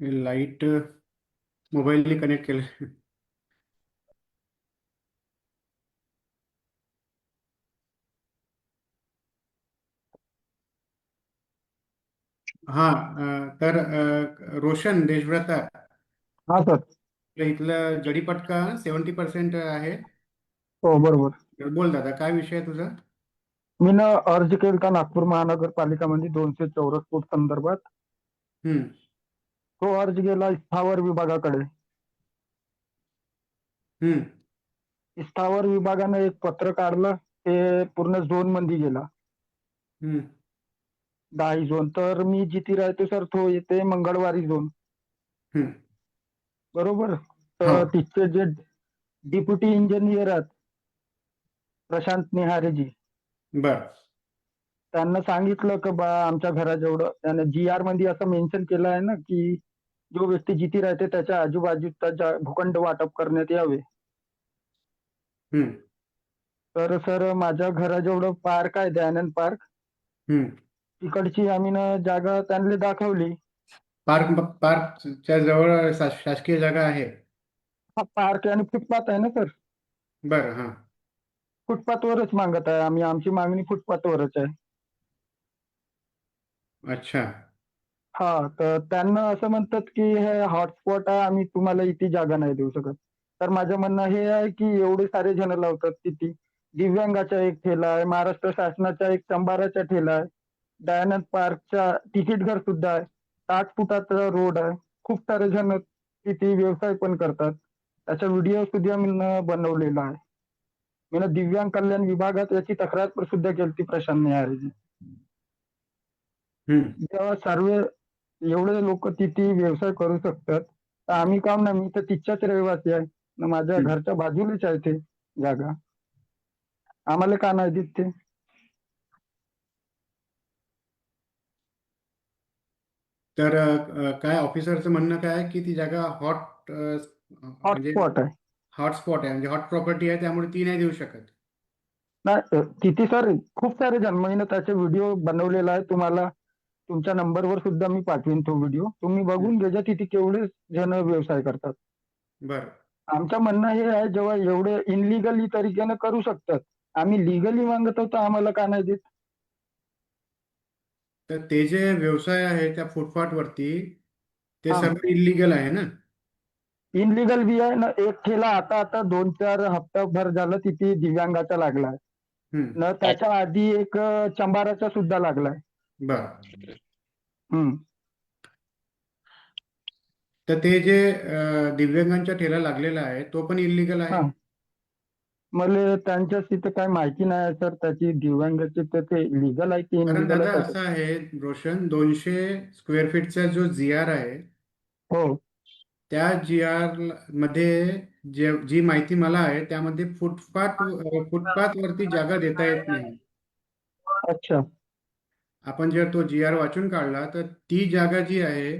Light मोबाईलने connect केलं हा तर रोशन देशभ्रता हा सर. इथलं जडीपटका सेवन्टी पर्सेंट आहे. हो बरोबर. बोल दादा काय विषय तुझा? मी ना अर्ज केलता नागपूर महानगरपालिकामध्ये दोनशे चौरस फूट संदर्भात. हम्म. तो अर्ज गेला स्थावर विभागाकडे. हम्म. स्थावर विभागाने एक पत्र काढलं ते पूर्ण झोनमध्ये गेला. हम्म. दहा झोन. तर मी जिथे राहतो सर तो येते मंगळवारी झोन. हम्म. बरोबर? हो. तर तिथचे जे डिप्युटी इंजिनियर आहेत प्रशांत निहारेजी. बर. त्यांना सांगितलं की बा आमच्या घराजेवढं त्याने जी आरमध्ये असं मेन्शन केलं आहे ना की जो व्यक्ती जिथे राहते त्याच्या आजूबाजूचा भूखंड वाटप करण्यात यावे. हम्म. तर सर माझ्या घराजेवढं पार्क आहे दयानंद पार्क. हम्म. तिकडची आम्ही ना जागा त्यांना दाखवली. पार्क पार्कच्या जवळ शासकीय जागा आहे. हा पार्क आणि फुटपाथ आहे ना सर? बरं हा. फुटपाथवरच मागत आहे आम्ही. आमची मागणी फुटपाथवरच आहे. अच्छा. हा तर त्यांना असं म्हणतात की हे हॉटस्पॉट आहे आम्ही तुम्हाला इथे जागा नाही देऊ शकत. तर माझं म्हणणं हे आहे की एवढे सारे जण लावतात तिथे. दिव्यांगाचा एक ठेला आहे महाराष्ट्र शासनाचा एक चंबाराचा ठेला आहे. दयानंद पार्कचा तिकीट घर सुद्धा आहे. साठ फुटाचा रोड आहे. खूप सारे जण तिथे व्यवसाय पण करतात. त्याचा व्हिडिओ सुद्धा मी बनवलेला आहे. मी दिव्यांग कल्याण विभागात याची तक्रार पण सुद्धा केली प्रशांत निहारेजी हम्म. जेव्हा सर्व एवढे लोक तिथे व्यवसाय करू शकतात. तर आम्ही काम नाही मी तर तिथच्याच रहिवासी आहे. न माझ्या. घरच्या बाजूलाच आहे ते जागा. आम्हाला का नाही देत ते? तर काय ऑफिसरचं म्हणणं काय आहे की ती जागा हॉट म्हणजे हॉटस्पॉट आहे. हॉटस्पॉट आहे. म्हणजे हॉट प्रॉपर्टी आहे त्यामुळे ती नाही देऊ शकत. नाही तिथे सर खूप सारे जण मी ना त्याचे व्हिडिओ बनवलेला आहे तुम्हाला. तुमच्या नंबरवर सुद्धा मी पाठवीन तो व्हिडिओ तुम्ही बघून घ्या तिथे केवढे जण व्यवसाय करतात. बरं. आमचं म्हणणं हे आहे जेव्हा एवढे इनलिगली तरीकेनं करू शकतात आम्ही लिगली मागत तर आम्हाला का नाही देत? तर ते जे व्यवसाय आहे त्या फुटपाथवरती ते हा. सर्व इलिगल आहे ना? इनलिगल बी आहे ना एक ठेला आता आता दोन चार हप्ताभर झालं तिथे दिव्यांगाचा लागलाय. हम्म. न त्याच्या आधी एक अ, चंबाराचा सुद्धा लागलाय. बरं. हम्म. तर ते जे अं, दिव्यांगांच्या ठेला लागलेला आहे तो पण इलिगल आहे? हा. मला त्यांच्या तिथे काय माहिती नाही सर. त्याची दिव्यांगाची तर ते लिगल आहे की कारण इनलिगल दादा आहे असं त्याचं. आहे रोशन दोनशे स्क्वेअर फीटचा जो जी आर आहे हो. त्या जी आरमध्ये जे जी माहिती मला आहे त्यामध्ये फुटपाथ फुटपाथवरती जागा देता येत नाही. अच्छा. आपण जर तो जी आर वाचून काढला तर ती जागा जी आहे.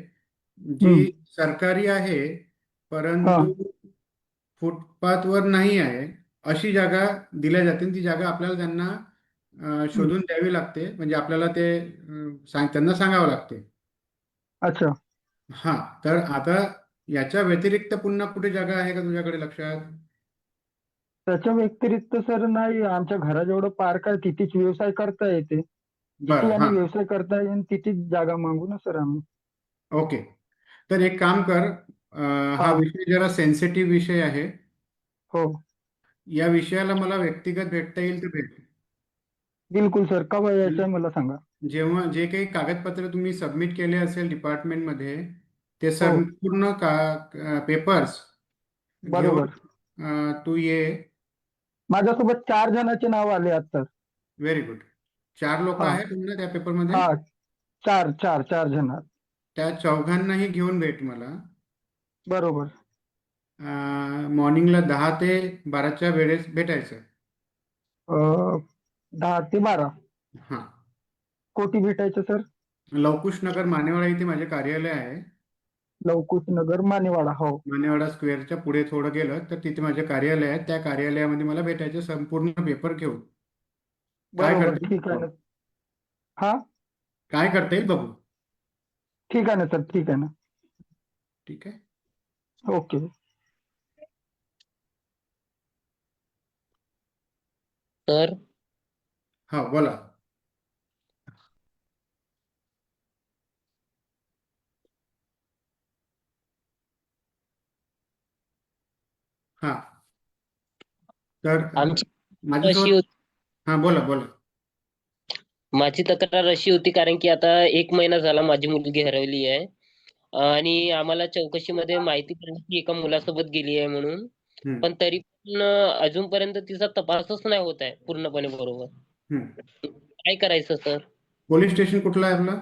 जी सरकारी आहे परंतु फुटपाथवर नाही आहे अशी जागा दिल्या जाते ती जागा आपल्याला त्यांना शोधून द्यावी लागते. म्हणजे आपल्याला ते सांग त्यांना सांगावं लागते. अच्छा. हा तर आता याच्या व्यतिरिक्त पुन्हा कुठे जागा आहे का तुझ्याकडे लक्षात? त्याच्या व्यतिरिक्त सर नाही. आमच्या घराजवळ पार्क आहे. तिथेच व्यवसाय करता येते. जिथे आम्ही हा. व्यवसाय करता येईल तिथेच जागा मागू ना सर आम्ही. ओके. तर एक काम कर हा. विषय जरा सेन्सिटिव्ह विषय आहे. हो. या विषयाला मला व्यक्तिगत भेटता येईल तर भेट. बिलकुल सर केव्हा यायचं आहे मला सांगा. जेव्हा जे काही कागदपत्र तुम्ही सबमिट केले असेल डिपार्टमेंटमध्ये ते हो. संपूर्ण का पेपर्स बरोबर. तू ये. माझ्यासोबत चार जणांचे नाव आले सर. व्हेरी गुड चार लोक हा. आहेत पुन्हा त्या पेपरमध्ये? हा चार चार चार जण आहेत. त्या चौघांनाही घेऊन भेट मला. बरोबर. मॉर्निंगला दहा ते बाराच्या वेळेस भेटायचं. अं, दहा ते बारा. हां. कोठी भेटायचं सर? लवकुश नगर मानेवाडा इथे माझे कार्यालय आहे. लवकुश नगर मानेवाडा हो. मानेवाडा स्क्वेअरच्या पुढे थोडं गेलं तर तिथे माझे कार्यालय आहे. त्या कार्यालयामध्ये मला भेटायचं संपूर्ण पेपर घेऊन. काय बरोबर करता ठीक आहे ना. हा? काय करता येईल बघू ठीक आहे ना सर ठीक आहे ना. ठीक आहे. ओके. तर? हा बोला. हा. तर आमची अशी होती. हा बोला बोला. माझी तक्रार अशी होती कारण की आता एक महिना झाला माझी मुलगी हरवली आहे. आणि आम्हाला चौकशीमध्ये माहिती पडली की एका मुलासोबत गेली आहे म्हणून. पण तरी पण अजूनपर्यंत तिचा तपासच नाही होत आहे पूर्णपणे बरोबर. काय करायचं सर? पोलीस स्टेशन कुठलं आहे आपलं?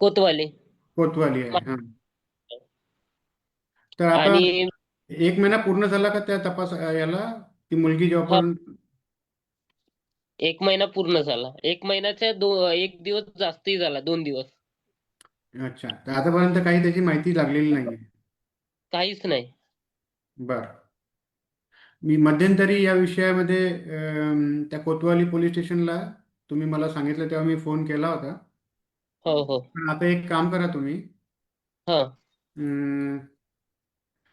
कोतवाली. कोतवाली आहे हा. तर आता आणि एक महिना पूर्ण झाला का त्या तपास याला? ती मुलगी जेव्हापर्यंत एक महिना पूर्ण झाला. एक महिन्याच्या दो एक दिवस जास्तही झाला दोन दिवस. अच्छा. तर आतापर्यंत काही त्याची माहिती लागलेली नाहीये. काहीच नाही. बर. मी मध्यंतरी या विषयामध्ये अम, त्या कोतवाली पोलीस स्टेशनला तुम्ही मला सांगितलं तेव्हा मी फोन केला होता. हो हो. पण आता एक काम करा तुम्ही. हा. अम,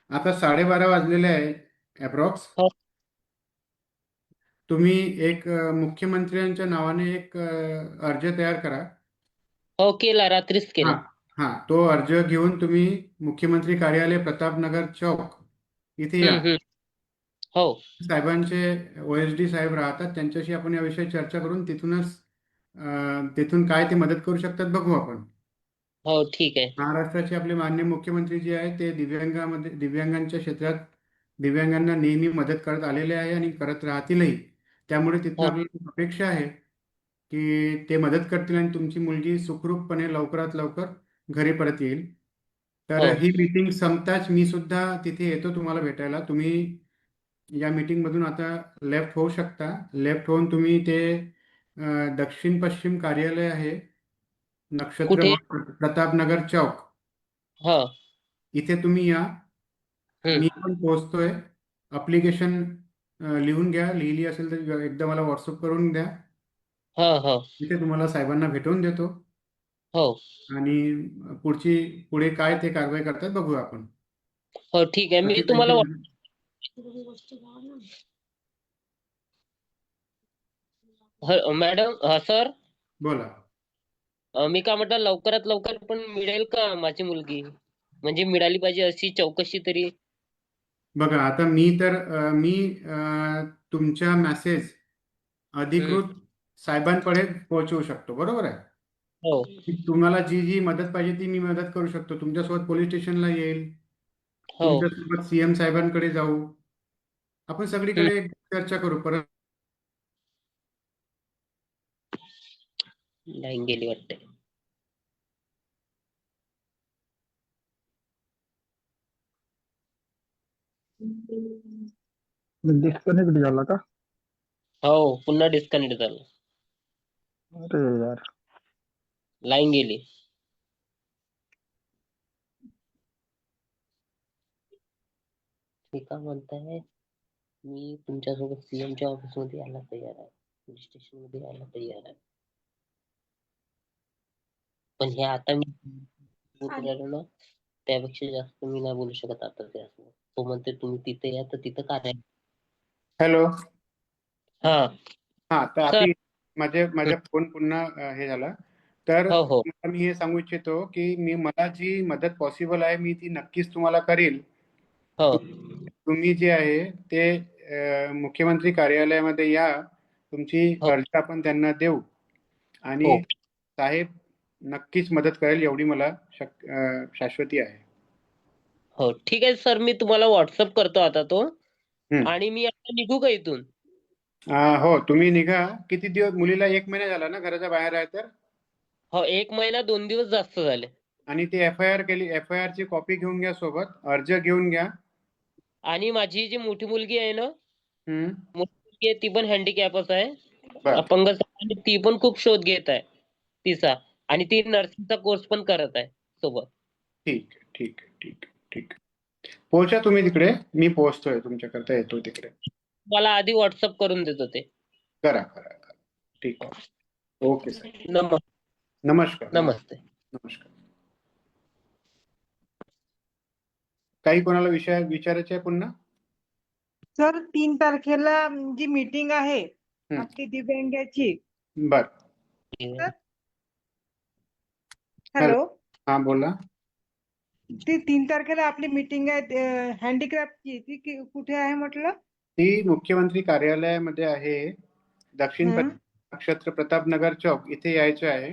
आता साडेबारा वाजलेले आहे अप्रॉक्स हो. तुम्ही एक अ, मुख्यमंत्र्यांच्या नावाने एक अ, अर्ज तयार करा. हो केला. रात्रीच हा केला. हा तो अर्ज घेऊन तुम्ही मुख्यमंत्री कार्यालय प्रतापनगर चौक इथे या. हम्म हम्म. हो. साहेबांचे ओएसडी साहेब राहतात. त्यांच्याशी आपण या विषयी चर्चा करून तिथूनच अ, तिथून काय ते मदत करू शकतात बघू आपण. हो ठीक आहे. महाराष्ट्राचे आपले माननीय मुख्यमंत्री जे आहे ते दिव्यांगामध्ये दिव्यांगांच्या क्षेत्रात दिव्यांगांना नेहमी मदत करत आलेले आहे आणि करत राहतीलही. त्यामुळे तिथून हो. आपल्याला अपेक्षा आहे की ते मदत करतील आणि तुमची मुलगी सुखरूपपणे लवकरात लवकर घरी परत येईल तर हो. ही मीटिंग संपताच मी सुद्धा तिथे येतो तुम्हाला भेटायला तुम्ही या मीटिंगमधून आता लेफ्ट होऊ शकता लेफ्ट होऊन तुम्ही ते अ, दक्षिण पश्चिम कार्यालय आहे नक्षत्र कुठे? भवन, प्रतापनगर चौक हा इथे तुम्ही या. मी पण पोहोचतोय लिहून घ्या. लिहिली असेल तर एकदा मला व्हॉट्सअप करून द्या. हा हा. इथे तुम्हाला साहेबांना भेटवून देतो. हो. आणि पुढची पुढे काय ते कारवाई करतात बघू आपण. हो ठीक आहे. मी बाकी तुम्हाला काही- ह- मॅडम हा सर? बोला. अ, मी काय म्हटलं लवकरात लवकर पण मिळेल का माझी मुलगी? म्हणजे मिळाली पाहिजे अशी चौकशी तरी बघा आता मी तर अ, मी अ, तुमच्या मेसेज अधिकृत साहेबांपर्यंत पोहोचवू शकतो बरोबर आहे? हो. तुम्हाला जी जी मदत पाहिजे ती मी मदत करू शकतो. तुमच्यासोबत पोलीस स्टेशनला येईल. हो. तुमच्यासोबत सीएम साहेबांकडे जाऊ. आपण सगळीकडे चर्चा करू परत. लाईन गेली वाटते. डिस्कनेक्ट झाला का हो पुन्हा डिस्कनेक्ट झालं अरे यार लाईन गेली ते का म्हणताय मी तुमच्यासोबत सीएमच्या ऑफ़िस मध्ये यायला तयार आहे पोलीस स्टेशन मध्ये यायला तयार आहे पण हे आता मी बोलू राहिलो ना त्यापेक्षा जास्त मी नाही बोलू शकत आता त्यासमोर तो म्हणते तुम्ही तिथे या तर तिथं काय आहे? हॅलो. हा. हा तर. आता माझे माझ्या फोन पुन्हा हे झाला. तर हो हो. मी हे सांगू इच्छितो की मी मला जी मदत पॉसिबल आहे मी ती नक्कीच तुम्हाला करील. हो. तुम्ही जे आहे ते अ, मुख्यमंत्री कार्यालयामध्ये या. तुमची हो. अर्ज आपण त्यांना देऊ. आणि हो. साहेब नक्कीच मदत करेल एवढी मला शक अ, शाश्वती आहे. हो ठीक आहे सर मी तुम्हाला व्हॉट्सअप करतो आता तो. हम्म. आणि मी आता निघू का इथून? अ, हो तुम्ही निघा. किती दिवस मुलीला एक महिना झाला ना घराच्या बाहेर आहे तर? हो एक महिना दोन दिवस जास्त झाले. आणि ती एफ आय आर केली एफ आय आर ची कॉपी घेऊन घ्या सोबत अर्ज घेऊन घ्या. आणि माझी जी मोठी मुलगी आहे ना हम्म. मुलगी आहे ती पण हँडिकॅपच आहे. बर. अपंग आणि ती पण खूप शोध घेत आहे तिचा. आणि ती नर्सिंगचा कोर्स पण करत आहे सोबत. ठीक आहे ठीक आहे ठीक आहे. ठीक. पोहोचा तुम्ही तिकडे. मी पोहोचतोय तुमच्याकरता येतो तिकडे. मला आधी व्हॉट्सअप करून देतो ते. करा करा करा. ठीक आहे. Okay sir. नम नमस्कार. नमस्ते. नमस्कार. काही कोणाला विषय विचारायचे आहे पुन्हा? सर तीन तारखेला अं, जी मीटिंग आहे हं. आपली दिव्यांगाची. बर. हॅलो. हा बोला. ती तीन तारखेला आपली मीटिंग आहे हँडीक्राफ्टची ती कि- कुठे आहे म्हटलं? ती मुख्यमंत्री कार्यालयामध्ये आहे. दक्षिण हं, नक्षत्र प्रतापनगर चौक इथे यायचं आहे.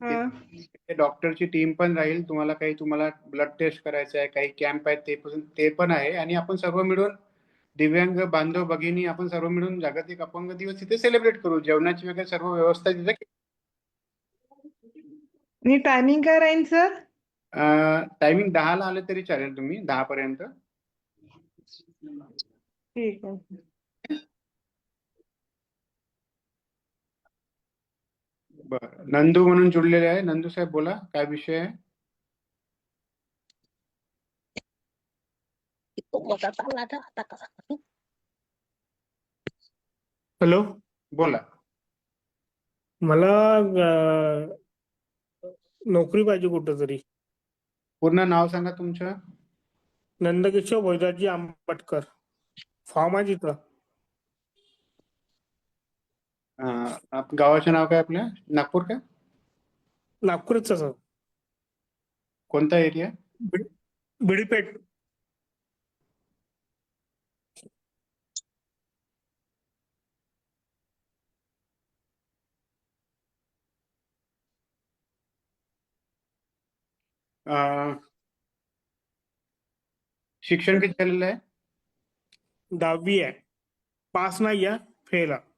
हं. ते डॉक्टरची टीम पण राहील. तुम्हाला काही तुम्हाला ब्लड टेस्ट करायचं आहे काही कॅम्प आहेत ते पण ते पण आहे. आणि आपण सर्व मिळून दिव्यांग बांधव भगिनी आपण सर्व मिळून जागतिक अपंग दिवस तिथे सेलिब्रेट करू. जेवणाची वगैरे सर्व व्यवस्था तिथे आणि टायमिंग काय राहील सर टायमिंग दहाला आले तरी चालेल तुम्ही दहा पर्यंत ठीक आहे. बरं. नंदू म्हणून जुळलेले आहे. नंदू साहेब बोला. काय विषय आहे? हॅलो? बोला. मला नोकरी पाहिजे कुठं तरी पूर्ण नाव सांगा तुमचं. नंदकिशोर भोजराजी आंबटकर. फॉर्म आहे तिथं. अं, आप- गावाचं नाव काय आपल्या नागपूर का? नागपूरच सर कोणता एरिया बिडीपेठ. शिक्षण किती झालेलं आहे? दहावी आहे. पास नाही आहे फेल आहे.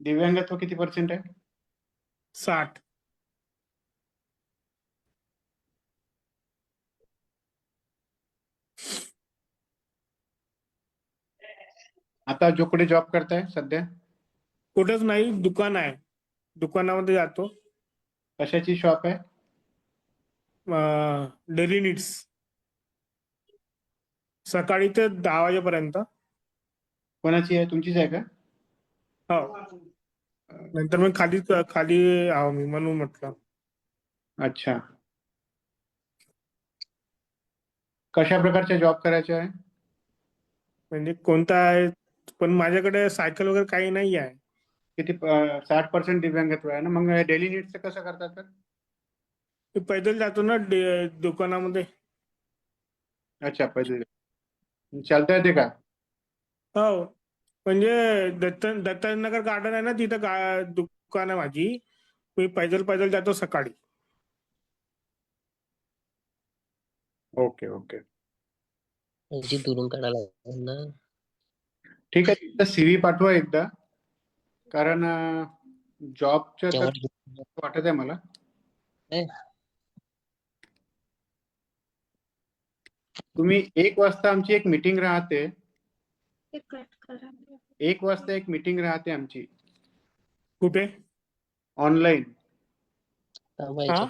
दिव्यांगत्व किती पर्सेंट आहे? साठ. आता जो कुठे जॉब करताय सध्या? कुठेच नाही दुकान आहे. दुकानामध्ये जातो. कशाची शॉप आहे? Daily needs. सकाळी ते दहा वाजेपर्यंत. कोणाची आहे? तुमचीच आहे का? हो. नंतर मग खाली खाली आहो मी म्हणून म्हटलं. अच्छा. कशा प्रकारचा जॉब करायचा आहे? म्हणजे कोणता आहे? पण माझ्याकडे सायकल वगैरे काही नाही आहे. किती साठ पर्सेंट दिव्यांगत्व आहे ना? मग डेली नीड्सचं कसं करतात तर? मी पैदल जातो ना दुकानामध्ये. अच्छा पहिले चालता येते का? हो. म्हणजे दत्त दत्तनगर गार्डन आहे ना तिथं गा दुकान आहे माझी. मी पैदल पैदल जातो सकाळी. Okay okay. दुरून काढायला ठीक आहे एकदा सीव्ही पाठवा एकदा. कारण जॉबचं तर जेव्हा वाटत आहे मला. तुम्ही एक वाजता आमची एक मीटिंग राहते. एक वाजता एक मीटिंग राहते आमची. कुठे? ऑनलाईन. हा?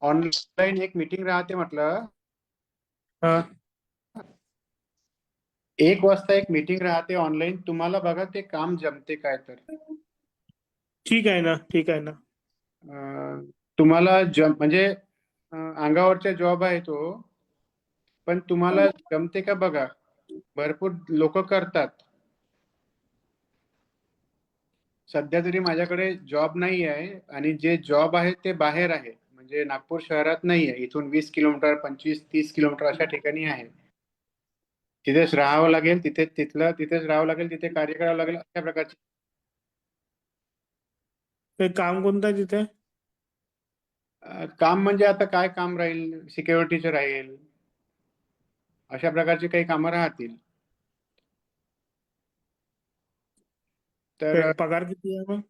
ऑनलाईन एक मीटिंग राहते म्हटलं. हा. एक वाजता एक मीटिंग राहते ऑनलाईन तुम्हाला बघा ते काम जमते काय तर. ठीक आहे ना ठीक आहे ना. अं, तुम्हाला जम म्हणजे अं, अंगावरचा जॉब आहे तो पण तुम्हाला जमते का बघा? भरपूर लोक करतात. सध्या तरी माझ्याकडे जॉब नाही आहे आणि जे जॉब आहे ते बाहेर आहे. म्हणजे नागपूर शहरात नाही आहे. इथून वीस किलोमीटर पंचवीस तीस किलोमीटर अशा ठिकाणी आहे. तिथेच राहावं लागेल तिथे तिथलं तिथेच राहावं लागेल तिथे कार्य करावं लागेल अशा प्रकारचे. ते काम कोणतं आहे तिथे? काम म्हणजे आता काय काम राहील? सिक्युरिटीचं राहील. अशा प्रकारची काही कामं राहतील. तर ते पगार किती आहे मग?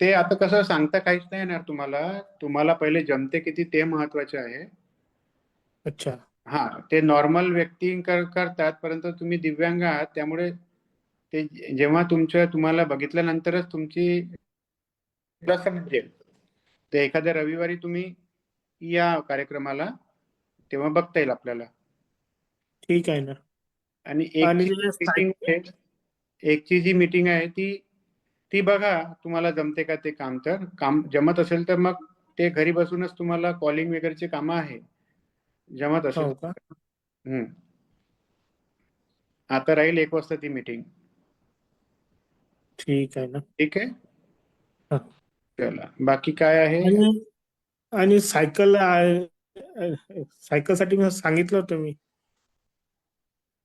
ते आता कसं सांगता काहीच नाही येणार तुम्हाला. तुम्हाला पहिले जमते किती ते महत्त्वाचे आहे. अच्छा. हा ते नॉर्मल व्यक्ती कर करतात परंतु तुम्ही दिव्यांग आहात त्यामुळे ते जेव्हा तुमच्या तुम्हाला बघितल्यानंतरच तुमची समजेल. ते एखाद्या रविवारी तुम्ही या कार्यक्रमाला तेव्हा बघता येईल आपल्याला. ठीक आहे ना. आणि एक एकची जी मीटिंग आहे ती ती बघा तुम्हाला जमते का ते काम तर. काम जमत असेल तर मग ते घरी बसूनच तुम्हाला कॉलिंग वगैरेचे कामं आहे जमत असेल हो का? हम्म. आता राहील एक वाजता ती मीटिंग ठीक आहे ना. ठीक आहे? हा. चला. बाकी काय आहे? आणि आणि सायकल सायकलसाठी मी सांगितलं होतं मी.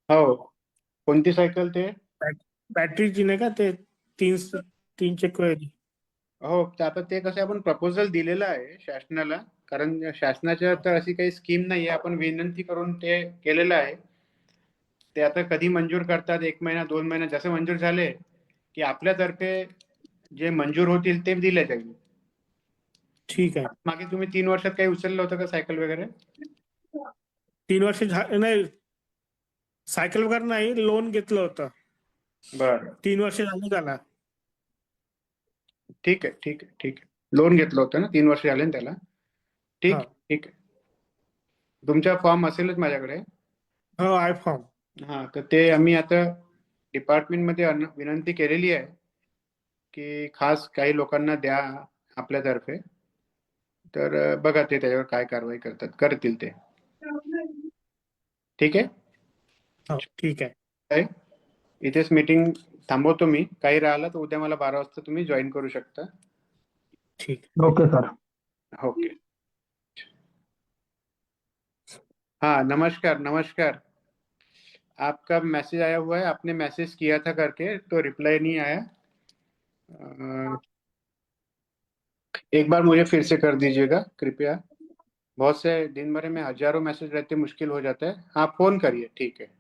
हो. कोणती सायकल ते? बॅटरीची नाही का ते तीन तीन चक्री हो. तर आता ते कसं आपण प्रपोजल दिलेलं आहे शासनाला. कारण शासनाच्या तर अशी काही स्कीम नाही आहे आपण विनंती करून ते केलेलं आहे. ते आता कधी मंजूर करतात? एक महिना दोन महिना जसं मंजूर झाले की आपल्यातर्फे जे मंजूर होतील ते दिले जाईल. ठीक आहे. मागे तुम्ही तीन वर्षात काही उचललं होतं का सायकल वगैरे? तीन वर्ष झा- नाही. सायकल वगैरे नाही लोन घेतलं होतं. बरं. तीन वर्ष झाली त्याला. ठीक आहे ठीक आहे ठीक आहे. लोन घेतलं होतं ना? तीन वर्ष झाले ना त्याला? ठीक हा. ठीक आहे तुमचा फॉर्म असेलच माझ्याकडे. हो आय फॉर्म. हा तर ते आम्ही आता डिपार्टमेंटमध्ये अन- विनंती केलेली आहे की खास काही लोकांना द्या आपल्यातर्फे. तर अं, बघा ते त्याच्यावर काय कारवाई करतात करतील ते. ठीक आहे? हो ठीक आहे. इथेच मीटिंग थांबवतो मी. काही राहिलं तर उद्या मला बारा वाजता तुम्ही जॉईन करू शकता. ठीक. Okay sir. ओके. हाँ नमस्कार नमस्कार। आपका मैसेज आया हुआ है, आपने मैसेज किया था करके तो रिप्लाई नहीं आया। एक बार मुझे फिर से कर दीजिएगा, कृपया। बहुत से दिन भर में हज़ारों मैसेज रहते, मुश्किल हो जाता है। हाँ फ़ोन करिए, ठीक है।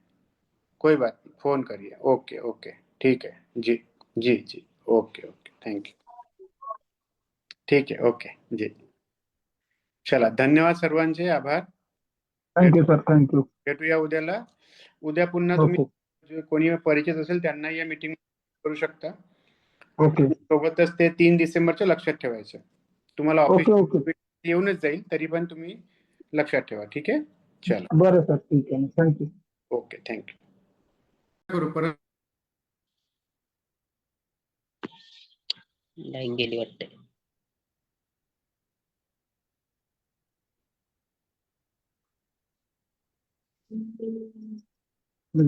कोई बात नहीं, फ़ोन करिए। ओके ओके, ठीक है। जी जी जी, ओके ओके, थैंक यू। ठीक आहे ओके, जी। चला, धन्यवाद सर्वांचे, आभार। थँक्यू सर थँक्यू भेटूया उद्याला. उद्या पुन्हा तुम्ही कोणी परिचित असेल त्यांना या मीटिंग करू शकता. ओके सोबतच ते तीन डिसेंबरच्या लक्षात ठेवायचं. तुम्हाला ऑफिस ओके ओके येऊनच जाईल तरी पण तुम्ही लक्षात ठेवा. ठीक आहे? चला. बरं सर ठीक आहे. थँक्यू ओके थँक्यू करू परत. लाईन गेली वाटते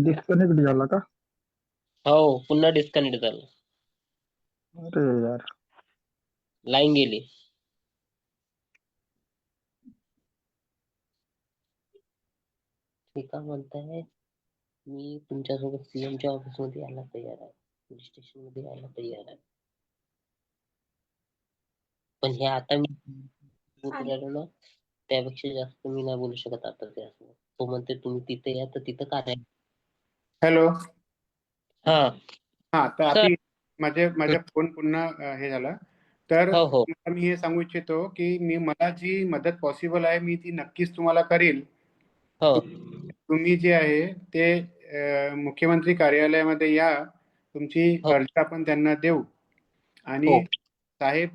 डिस्कनेक्ट झाला का? हो पुन्हा डिस्कनेक्ट झालं. अरे यार. लाईन गेली. ते का म्हणताय? मी तुमच्यासोबत सीएम च्या ऑफ़िस मध्ये यायला तयार आहे. पोलीस स्टेशन मध्ये यायला तयार आहे. पण हे आता मी बोलू राहिलो ना त्यापेक्षा जास्त मी नाही बोलू शकत आता त्यासोबत. तो म्हणते तुम्ही तिथे या तर तिथं का नाही? हॅलो. हा. हा तर आता माझे माझ्या फोन पुन्हा हे झाला. तर हो हो. तुम्हाला मी हे सांगू इच्छितो की मी मला जी मदत पॉसिबल आहे मी ती नक्कीच तुम्हाला करील. हो. तुम्ही जे आहे ते अ, मुख्यमंत्री कार्यालयामध्ये या. तुमची हो. अर्ज आपण त्यांना देऊ. आणि हो. साहेब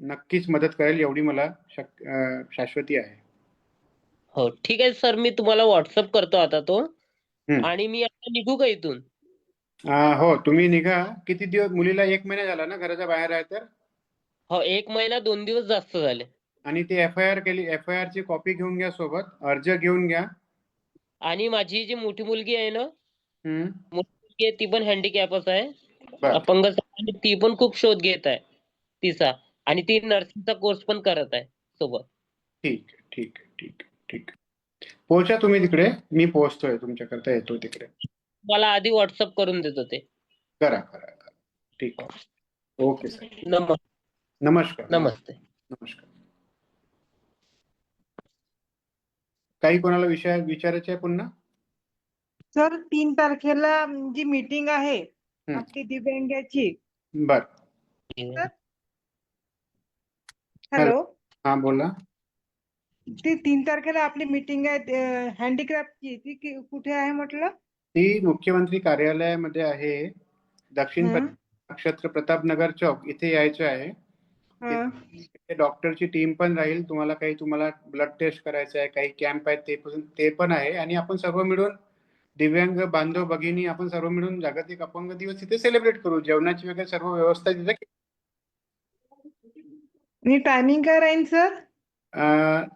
नक्कीच मदत करेल एवढी मला शक अ, शाश्वती आहे. हो ठीक आहे सर मी तुम्हाला व्हॉट्सअप करतो आता तो. हम्म. आणि मी आता निघू का इथून? अ, हो तुम्ही निघा. किती दिवस मुलीला एक महिना झाला ना घराच्या बाहेर आहे तर? हो एक महिना दोन दिवस जास्त झाले. आणि ते एफ आय आर केली एफ आय आर ची कॉपी घेऊन घ्या सोबत अर्ज घेऊन घ्या. आणि माझी जी मोठी मुलगी आहे ना हम्म. मुलगी आहे ती पण हँडिकॅपच आहे. बरं. अपंग आहे आणि ती पण खूप शोध घेत आहे तिचा. आणि ती नर्सिंगचा कोर्स पण करत आहे सोबत. ठीक आहे ठीक आहे ठीक आहे. ठीक. पोहोचा तुम्ही तिकडे. मी पोहोचतोय तुमच्याकरता येतो तिकडे. मला आधी व्हॉट्सअप करून देतो ते. करा करा करा. ठीक आहे. Okay sir. नम नमस्कार. नमस्ते. नमस्कार. काही कोणाला विषय विचारायचे आहे पुन्हा? सर तीन तारखेला अं, जी मीटिंग आहे हम्म. आपली दिव्यांगाची. बर. हॅलो. हा बोला. ती तीन तारखेला आपली मीटिंग आहे हँडीक्राफ्टची ती कि- कुठे आहे म्हटलं? ती मुख्यमंत्री कार्यालयामध्ये आहे. दक्षिण हं, नक्षत्र प्रतापनगर चौक इथे यायचं आहे. हं. ते डॉक्टरची टीम पण राहील. तुम्हाला काही तुम्हाला ब्लड टेस्ट करायचं आहे काही कॅम्प आहेत ते पण ते पण आहे. आणि आपण सर्व मिळून दिव्यांग बांधव भगिनी आपण सर्व मिळून जागतिक अपंग दिवस तिथे सेलिब्रेट करू. जेवणाची वगैरे सर्व व्यवस्था तिथे आणि टायमिंग काय राहील सर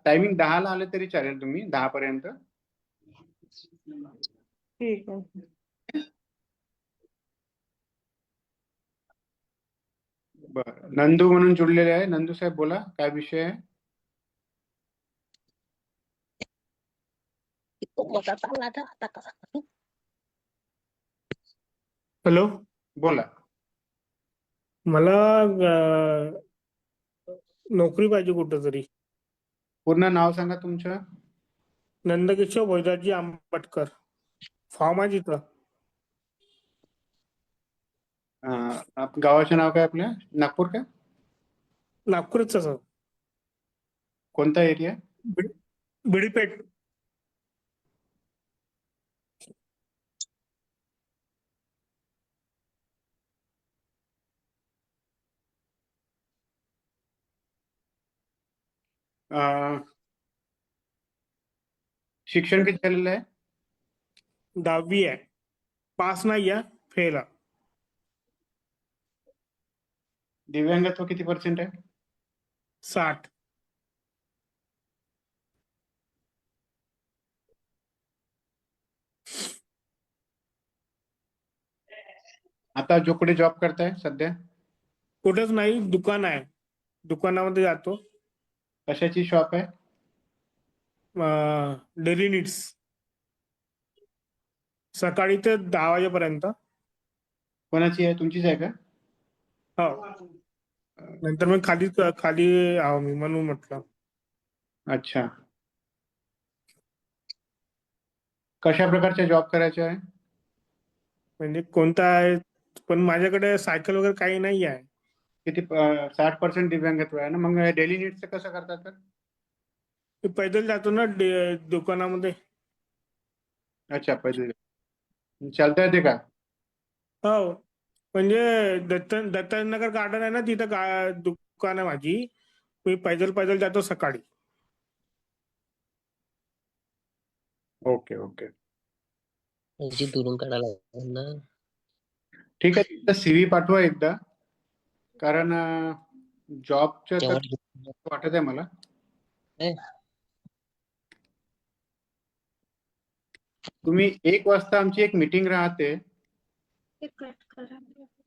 टायमिंग दहाला आले तरी चालेल तुम्ही दहा पर्यंत ठीक आहे. बरं. नंदू म्हणून जुडलेले आहे. नंदू साहेब बोला काय विषय आहे? हॅलो. बोला. मला नोकरी पाहिजे कुठं तरी पूर्ण नाव सांगा तुमचं. नंदकिशोर भोजाजी आंबटकर. फॉर्म आहे तिथं. अं, आप- गावाचं नाव काय आपल्या नागपूर का नागपूरच सर. कोणता एरिया बिडीपेठ. शिक्षण किती झालेलं आहे? दहावी आहे. पास नाही आहे फेल आहे. दिव्यांगत्व किती पर्सेंट आहे? साठ. आता जो कुठे जॉब करताय सध्या? कुठेच नाही दुकान आहे. दुकानामध्ये जातो. कशाची शॉप आहे? Daily needs. सकाळी ते दहा वाजेपर्यंत. कोणाची आहे? तुमचीच आहे का? हो. नंतर मग खाली खाली आहो मी म्हणून म्हटलं. अच्छा. कशा प्रकारचा जॉब करायचा आहे? म्हणजे कोणता आहे? पण माझ्याकडे सायकल वगैरे काही नाही आहे. किती साठ पर्सेंट दिव्यांगत्व आहे ना मग डेली नीडचं कसं करतात तर? मी पैदल जातो ना दुकानामध्ये. अच्छा पहिले चालता येते का? हो. म्हणजे दत्त दत्तनगर गार्डन आहे ना तिथं गा दुकान आहे माझी. मी पैदल पैदल जातो सकाळी. Okay okay. दुरून काढायला लागेल ना. ठीक आहे सीव्ही पाठवा एकदा. कारण जॉबचं तर तेव्हा वाटत आहे मला. तुम्ही एक वाजता आमची एक मीटिंग राहते.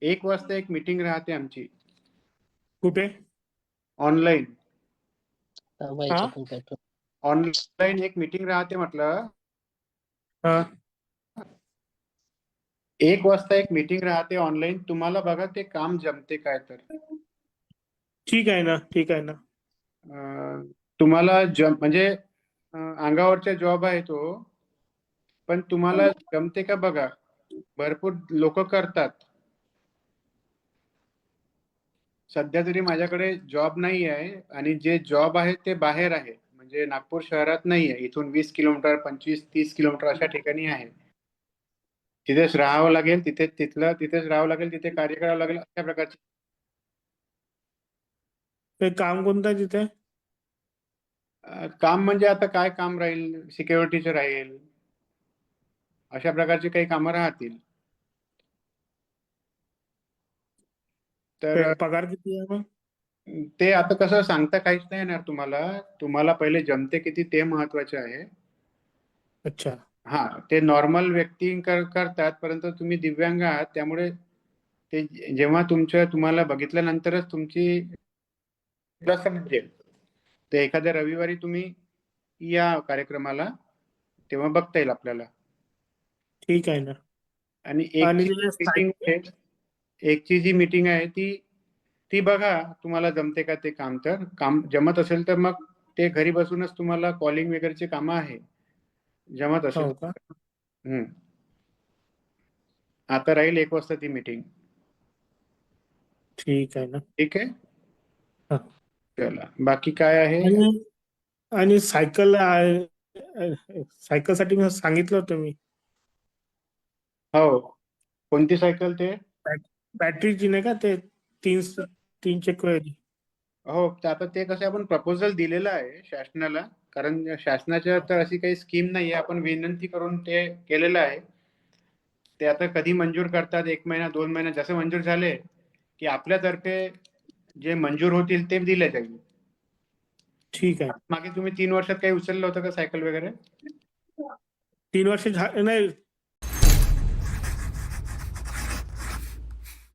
एक वाजता एक मीटिंग राहते आमची. कुठे? ऑनलाईन. हा? ऑनलाईन एक मीटिंग राहते म्हटलं. हा. एक वाजता एक मीटिंग राहते ऑनलाईन तुम्हाला बघा ते काम जमते काय तर. ठीक आहे ना ठीक आहे ना. अं, तुम्हाला जम म्हणजे अं, अंगावरचा जॉब आहे तो पण तुम्हाला जमते का बघा? भरपूर लोक करतात. सध्या तरी माझ्याकडे जॉब नाही आहे आणि जे जॉब आहे ते बाहेर आहे. म्हणजे नागपूर शहरात नाही आहे. इथून वीस किलोमीटर पंचवीस तीस किलोमीटर अशा ठिकाणी आहे. तिथेच राहावं लागेल तिथे तिथलं तिथेच राहावं लागेल तिथे कार्य करावं लागेल अशा प्रकारचे. ते काम कोणतं आहे तिथे? अ, काम म्हणजे आता काय काम राहील? सिक्युरिटीचं राहील. अशा प्रकारची काही कामं राहतील. तर ते पगार किती आहे मग? ते आता कसं सांगता काहीच नाही येणार तुम्हाला. तुम्हाला पहिले जमते किती ते महत्त्वाचे आहे. अच्छा. हा ते नॉर्मल व्यक्ती कर करतात परंतु तुम्ही दिव्यांग आहात त्यामुळे ते जेव्हा तुमच्या तुम्हाला बघितल्यानंतरच तुमची समजेल ते एखाद्या रविवारी तुम्ही या कार्यक्रमाला तेव्हा बघता येईल आपल्याला. ठीक आहे ना. आणि एक आहे, एकची जी मीटिंग आहे ती ती बघा तुम्हाला जमते का ते काम तर. काम जमत असेल तर मग ते घरी बसूनच तुम्हाला कॉलिंग वगैरेचे कामं आहे. जमत असेल हो का? हम्म. आता राहील एक वाजता ती मीटिंग ठीक आहे ना. ठीक आहे? हा. चला. बाकी काय आहे? आणि आणि सायकल सायकलसाठी मी सांगितलं होतं मी. हो. कोणती सायकल ते? बॅटरीची नाही का ते तीन तीन चक्री हो. तर आता ते कसं आपण प्रपोजल दिलेलं आहे शासनाला. कारण शासनाच्या तर अशी काही स्कीम नाही आहे आपण विनंती करून ते केलेलं आहे. ते आता कधी मंजूर करतात? एक महिना दोन महिना जसं मंजूर झाले की आपल्यातर्फे जे मंजूर होतील ते दिले जाईल. ठीक आहे. मागे तुम्ही तीन वर्षात काही उचललं होतं का सायकल वगैरे? तीन वर्ष नाही